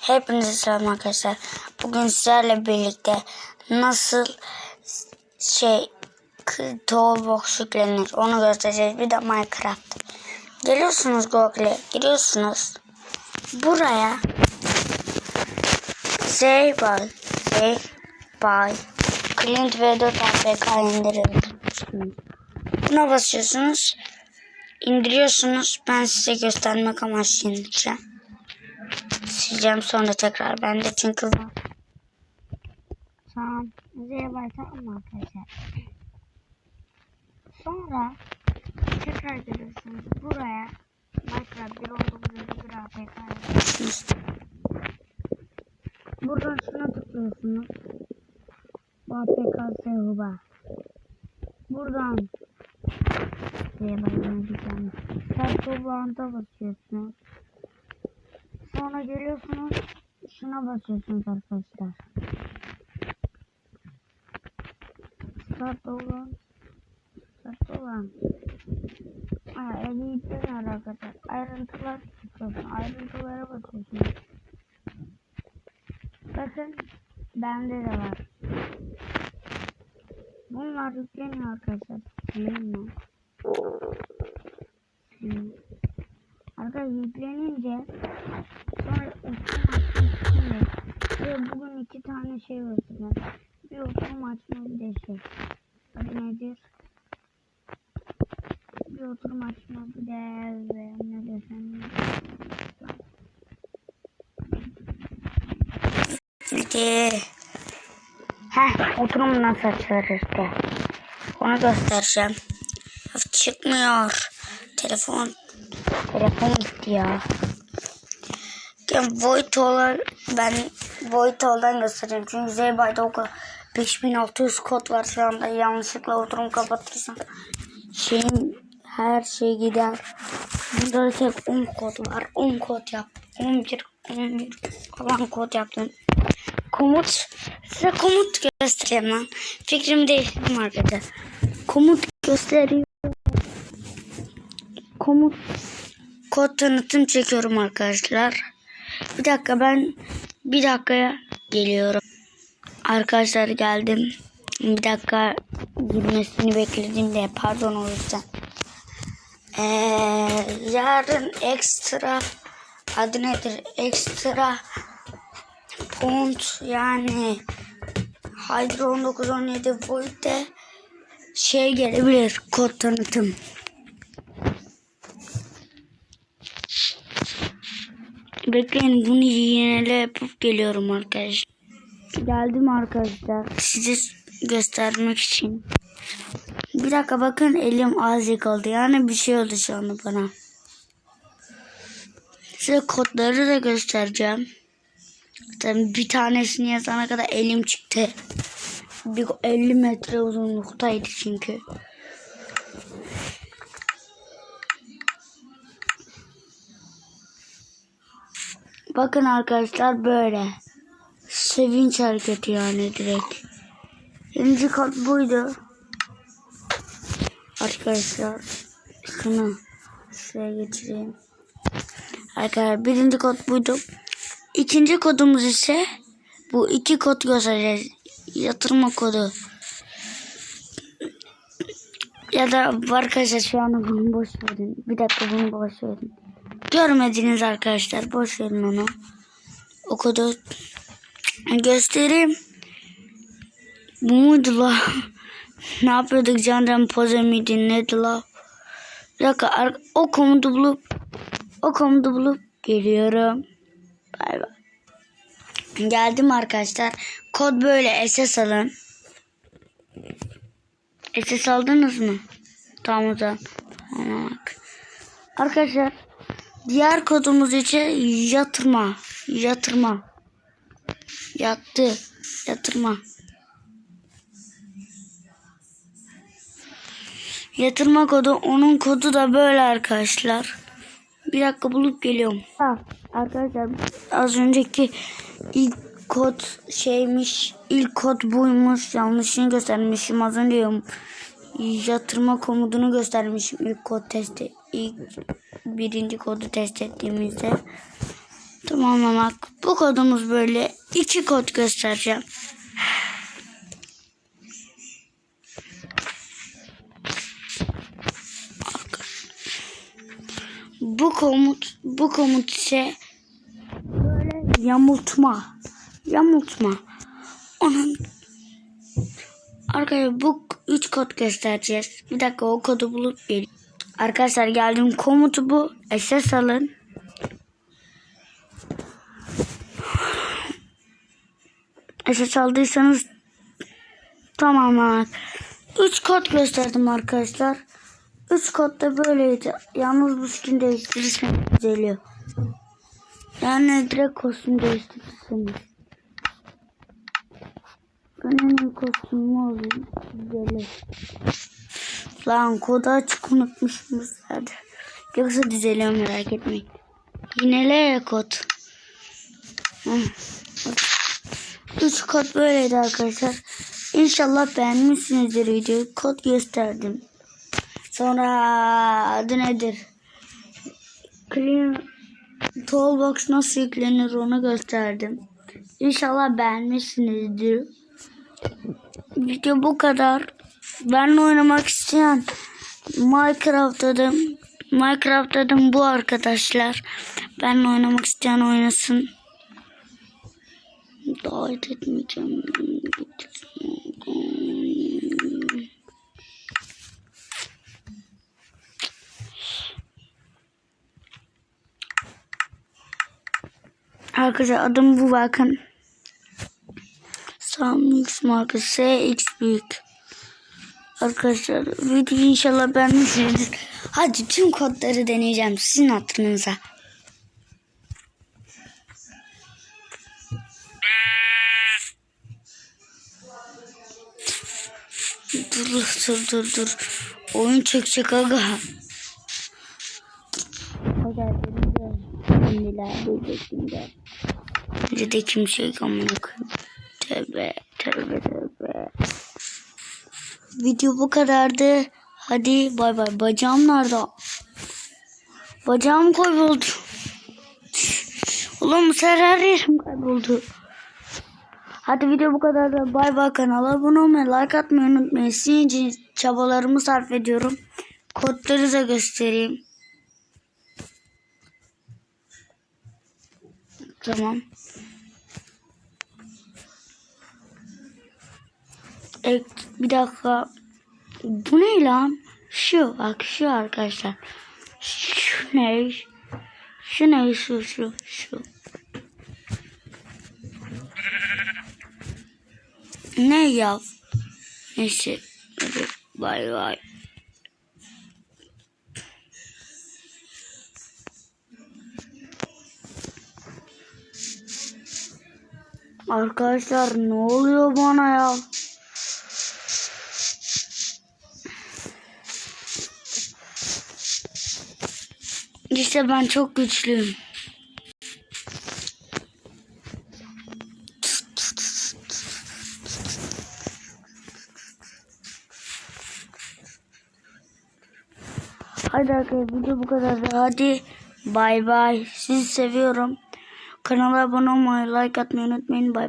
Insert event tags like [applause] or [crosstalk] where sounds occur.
Hepinize selam arkadaşlar. Bugün sizlerle birlikte nasıl şey Toolbox yüklenir onu göstereceğiz. Bir de Minecraft. Geliyorsunuz Google'e giriyorsunuz. Buraya Zeybay Zeybay Clint V4 APK indiriyorsunuz. Buna basıyorsunuz. indiriyorsunuz. Ben size göstermek amaçlı indireceğim. Sileceğim sonra tekrar bende çünkü var. Tamam. Tamam mı arkadaşlar? Sonra tekrar geliyorsunuz buraya. Minecraft 1.9.1 APK yazıyorsunuz. Buradan şuna tıklıyorsunuz. APK sevaba. Buradan Zeybay diyeceğim. Serpo bağında basıyorsunuz. Sonra geliyorsunuz. Şuna basıyorsunuz arkadaşlar. Start olan. Start olan. Aa, var arkadaşlar. Ayrıntılar çıkıyorsun. Ayrıntılara basıyorsunuz. Bakın bende de var. Bunlar yükleniyor arkadaşlar. Sileyim. Arkadaşlar yüklenince sonra oturum açma şimdi ve bugün iki tane şey size. Bir oturum açma bir de şey. Adı nedir? Bir oturum açma bir de ne desem. Şimdi Heh, oturum nasıl açılır işte. Onu göstereceğim. Of, çıkmıyor. Telefon Telefon gitti ya. Ya Void olan ben Void olan göstereyim. Çünkü Zeybay'da o kadar 5600 kod var şu anda. Yanlışlıkla oturum kapatırsam şeyin her şey gider. Bunda da tek 10 kod var. 10 kod yap. 11 11 falan kod yaptım. Komut size komut göstereyim lan. Fikrimi değiştirdim arkadaşlar. Komut gösteriyor. Komut kod tanıtım çekiyorum arkadaşlar. Bir dakika ben bir dakikaya geliyorum. Arkadaşlar geldim. Bir dakika girmesini bekledim de pardon o yüzden. Ee, yarın ekstra adı nedir? Ekstra pont yani Hydro 1917 Volt'te şey gelebilir kod tanıtım. Bekleyin bunu yinele yapıp geliyorum arkadaşlar. Geldim arkadaşlar. Size göstermek için. Bir dakika bakın elim az yıkıldı. Yani bir şey oldu şu anda bana. Size kodları da göstereceğim. Tabii bir tanesini yazana kadar elim çıktı. Bir 50 metre uzunluktaydı çünkü. Bakın arkadaşlar böyle. Sevinç hareketi yani direkt. Birinci kod buydu. Arkadaşlar şunu şuraya geçireyim. Arkadaşlar birinci kod buydu. İkinci kodumuz ise bu iki kod göstereceğiz. Yatırma kodu. Ya da arkadaşlar şu anda bunu boş verin. Bir dakika bunu boş verin. Görmediniz arkadaşlar. Boş verin onu. O kodu göstereyim. Bu muydu la? [laughs] ne yapıyorduk candan poze miydi neydi la? Bir dakika o komutu bulup o komutu bulup geliyorum. Bay bay. Geldim arkadaşlar. Kod böyle SS alın. SS aldınız mı? Tamam o zaman. Arkadaşlar diğer kodumuz için yatırma. Yatırma. Yattı. Yatırma. Yatırma kodu. Onun kodu da böyle arkadaşlar. Bir dakika bulup geliyorum. Ha, arkadaşlar az önceki ilk kod şeymiş. ilk kod buymuş. Yanlışını göstermişim az önce. Yatırma komutunu göstermişim ilk kod testi. ilk birinci kodu test ettiğimizde. Tamamlamak Bu kodumuz böyle. iki kod göstereceğim. Bu komut bu komut ise böyle yamultma. Yamultma. Onun Arkadaşlar bu üç kod göstereceğiz. Bir dakika o kodu bulup geleyim. Arkadaşlar geldiğim komutu bu. SS alın. SS aldıysanız tamam. Üç kod gösterdim arkadaşlar. Üç kod da böyleydi. Yalnız bu skin değiştirirseniz düzeliyor. Yani direkt kostüm değiştirirseniz. Ben en iyi kostümümü alayım. Düzelir. Lan kodu açık unutmuşum zaten. Yoksa düzeliyor merak etmeyin. Yinele kod. Üç kod böyleydi arkadaşlar. İnşallah beğenmişsinizdir videoyu. Kod gösterdim. Sonra adı nedir? Clean Toolbox nasıl yüklenir onu gösterdim. İnşallah beğenmişsinizdir. Video bu kadar. Benle oynamak isteyen Minecraft adım Minecraft adım bu arkadaşlar. Benle oynamak isteyen oynasın. Davet etmeyeceğim. Arkadaşlar adım bu bakın. Samix markası SX büyük. Arkadaşlar videoyu inşallah beğenmişsinizdir. Hadi tüm kodları deneyeceğim sizin hatırınıza. Dur dur dur dur. Oyun çekecek aga. Bir de kimse yok amına koyayım. Tövbe tövbe tövbe. Video bu kadardı. Hadi bay bay. Bacağım nerede? Bacağım kayboldu. Ulan bu sefer her yerim kayboldu. Hadi video bu kadar. Bay bay kanala abone olmayı, like atmayı unutmayın. Sizin için çabalarımı sarf ediyorum. Kodları da göstereyim. Tamam. Evet, bir dakika. Bu ne lan? Şu bak şu arkadaşlar. Şu ne? Şu ne? Şu şu şu. Ne ya? Neyse. Bay bay. Arkadaşlar ne oluyor bana ya? İşte ben çok güçlüyüm. Hadi arkadaşlar video bu kadar. Hadi bay bay. Sizi seviyorum. Kanala abone olmayı, like atmayı unutmayın. Bay bay.